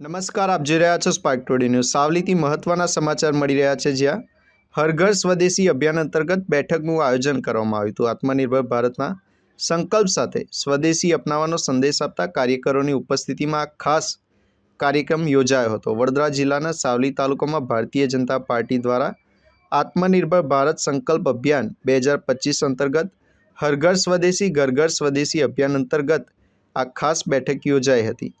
નમસ્કાર, આપ જોઈ રહ્યા છો સ્પાર્ક ટુડે ન્યૂઝ સાવલીથી મહત્વના સમાચાર મળી રહ્યા છે જ્યાં હરઘર સ્વદેશી અભિયાન અંતર્ગત બેઠકનું આયોજન કરવામાં આવ્યું હતું. આત્મનિર્ભર ભારતના સંકલ્પ સાથે સ્વદેશી અપનાવવાનો સંદેશ આપતા કાર્યકરોની ઉપસ્થિતિમાં આ ખાસ કાર્યક્રમ યોજાયો હતો. વડોદરા જિલ્લાના સાવલી તાલુકામાં ભારતીય જનતા પાર્ટી દ્વારા આત્મનિર્ભર ભારત સંકલ્પ અભિયાન બે હજાર પચીસ અંતર્ગત હરઘર સ્વદેશી ઘર ઘર સ્વદેશી અભિયાન અંતર્ગત આ ખાસ બેઠક યોજાઈ હતી.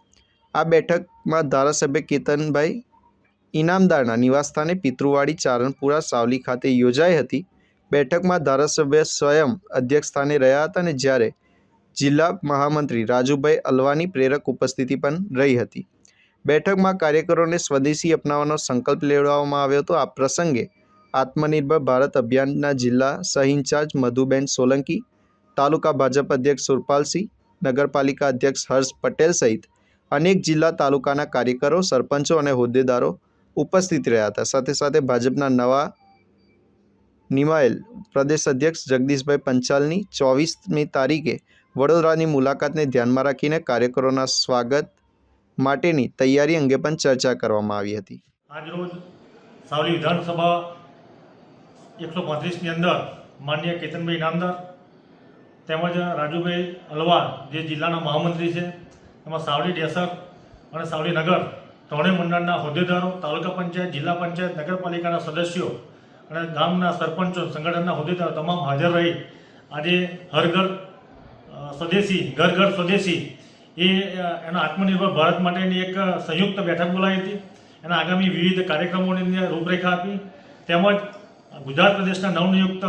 આ બેઠકમાં ધારાસભ્ય કેતનભાઈ ઇનામદારના નિવાસસ્થાને પિતૃવાડી ચારણપુરા સાવલી ખાતે યોજાઈ હતી. બેઠકમાં ધારાસભ્ય સ્વયં અધ્યક્ષ સ્થાને રહ્યા હતા અને જ્યારે જિલ્લા મહામંત્રી રાજુભાઈ અલવાની પ્રેરક ઉપસ્થિતિ પણ રહી હતી. બેઠકમાં કાર્યકરોને સ્વદેશી અપનાવવાનો સંકલ્પ લેવડાવવામાં આવ્યો હતો. આ પ્રસંગે આત્મનિર્ભર ભારત અભિયાનના જિલ્લા સહ ઇન્ચાર્જ મધુબેન સોલંકી, તાલુકા ભાજપ અધ્યક્ષ સુરપાલસિંહ, નગરપાલિકા અધ્યક્ષ હર્ષ પટેલ સહિત અનેક જિલ્લા તાલુકાના કાર્યકરો, સરપંચો અને હોદ્દેદારો ઉપસ્થિત રહ્યા હતા. સાથે સાથે ભાજપના નવા નિમાયેલ પ્રદેશ અધ્યક્ષ જગદીશભાઈ પંચાલની ચોવીસમી તારીખે વડોદરાની મુલાકાતને ધ્યાનમાં રાખીને કાર્યકરોના સ્વાગત માટેની તૈયારી અંગે પણ ચર્ચા કરવામાં આવી હતી. આજરોજ સાવલી વિધાનસભા એકસો પાંત્રીસની અંદર માન્ય કેતનભાઈ નામદાર તેમજ રાજુભાઈ અલવાર જે જિલ્લાના મહામંત્રી છે એમાં સાવલી ડેસર અને સાવલી નગર ત્રણેય મંડળના હોદ્દેદારો, તાલુકા પંચાયત, જિલ્લા પંચાયત, નગરપાલિકાના સદસ્યો અને ગામના સરપંચો, સંગઠનના હોદ્દેદારો તમામ હાજર રહી. આજે હર ઘર સ્વદેશી, ઘર ઘર સ્વદેશી એ એના આત્મનિર્ભર ભારત માટેની એક સંયુક્ત બેઠક બોલાવી હતી. એના આગામી વિવિધ કાર્યક્રમોની રૂપરેખા આપી. તેમજ ગુજરાત પ્રદેશના નવનિયુક્ત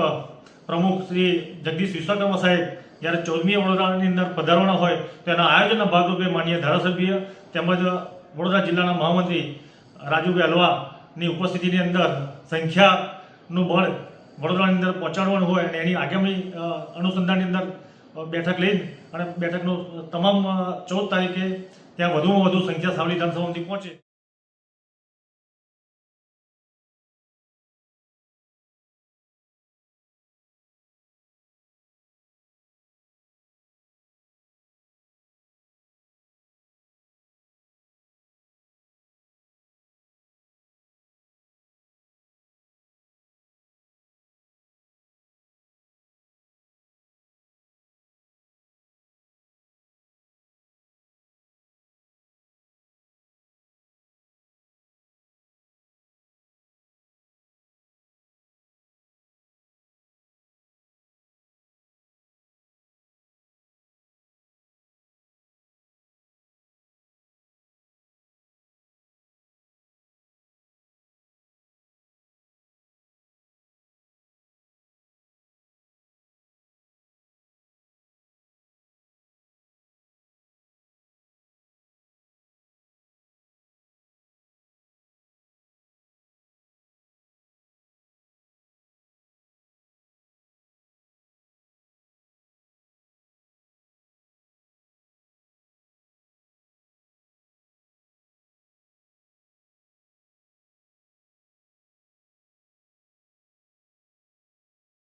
પ્રમુખ શ્રી જગદીશ વિશ્વકર્મા સાહેબ જ્યારે ચૌદમી વડોદરાની અંદર પધારવાના હોય તો એના આયોજનના ભાગરૂપે માનીય ધારાસભ્ય તેમજ વડોદરા જિલ્લાના મહામંત્રી રાજુભાઈ અલવાની ઉપસ્થિતિની અંદર સંખ્યાનું બળ વડોદરાની અંદર પહોંચાડવાનું હોય અને એની આગામી અનુસંધાનની અંદર બેઠક લઈ અને બેઠકનું તમામ ચૌદ તારીખે ત્યાં વધુમાં વધુ સંખ્યા સાવલી વિધાનસભામાંથી પહોંચે.